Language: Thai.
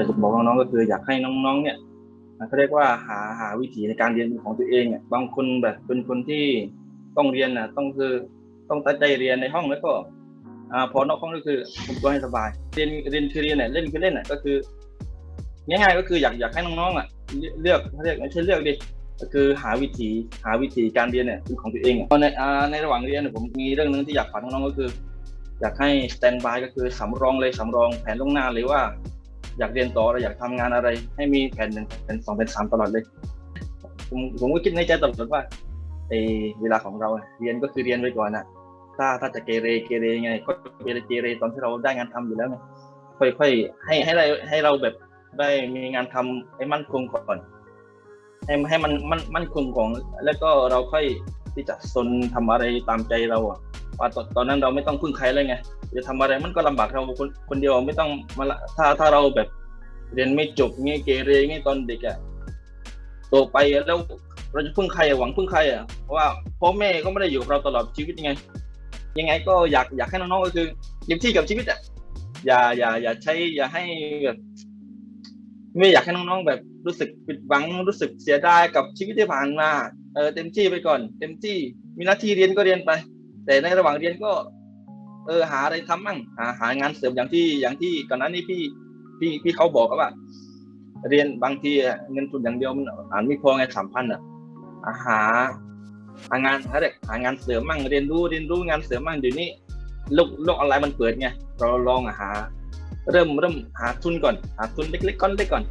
แต่จะบอกน้องๆก็คืออยากให้น้องๆ เนี่ยเขาเรียกว่าหาหาวิธีในการเรียนของตัวเองเนี่ยบางคนแบบเป็นคนที่ต้องเรียนนะต้องคือต้องตั้งใจเรียนในห้องแล้วก็พอนอกห้องก็คือผมตัวให้สบาย เรียนเรียนคือเรียนเนี่ยเล่นคือเล่นอะก็คือง่ายๆก็คืออยากอยากให้น้องๆอะเลือกเขาเรียกไม่ใช่เลือกดิก็คือหาวิธีหาวิธีการเรียนเนี่ยเป็นของตัวเองอะในในระหว่างเรียนเนี่ยผมมีเรื่องหนึงที่อยากฝากน้องๆก็คือ อยากให้สแตนบายก็คือสำรองเลยสำรองแผนล่วงหน้าเลยว่า อยากเรียนต่ออะไรอยากทำงานอะไร ให้มีแผนหนึ่งแผนสองแผนสามตลอดเลย ผมผมก็คิดในใจตลอดว่าไอเวลาของเราเรียนก็คือเรียนไปก่อนนะถ้าถ้าจะเกเรเกเรไง ก็เกเรเกเรตอนที่เราได้งานทำอยู่แล้วไงค่อยๆให้ให้เราให้เราแบบได้มีงานทำให้มั่นคงก่อน ให้ให้มันมันมั่นคงก่อนแล้วก็เราค่อยที่จะสนทำอะไรตามใจเราอะว่าตอนตอนนั้นเราไม่ต้องพึ่งใครเลยไง จะทำอะไรมันก็ลำบากเราคนคนเดียวไม่ต้องมาถ้าถ้าเราแบบเรียนไม่จบเงี้ยเกเรเงี้ยตอนเด็กอะโตไปแล้วเราจะพึ่งใครหวังพึ่งใครอะเพราะว่าพ่อแม่ก็ไม่ได้อยู่เราตลอดชีวิตยังไง ยังไงก็อยากอยากให้น้องๆก็คือเต็มที่กับชีวิตอะอย่าอย่าอย่าใช้อย่าให้แบบไม่อยากให้น้องๆแบบรู้สึกผิดหวังรู้สึกเสียดายกับชีวิตที่ผ่านมาเออเต็มที่ไปก่อน เต็มที่มีหน้าที่เรียนก็เรียนไป แต่ในระหว่างเรียนก็ เออหาอะไรทำมั่งหาหางานเสริมอย่างที่อย่างที่ก่อนหน้านี้พี่พี่พี่เขาบอกว่า เรียนบางทีเงินทุนอย่างเดียวมันอ่านไม่พอไงสามพันอะหาหางานอะไรหางานเสริมมั่งเรียนรู้เรียนรู้งานเสริมมั่งเดี๋ยวนี้โลกโลกออนไลน์มันเปิดไงเราลองหา เริ่มเริ่มหาทุนก่อน หาทุนเล็กๆก้อนเล็กก่อน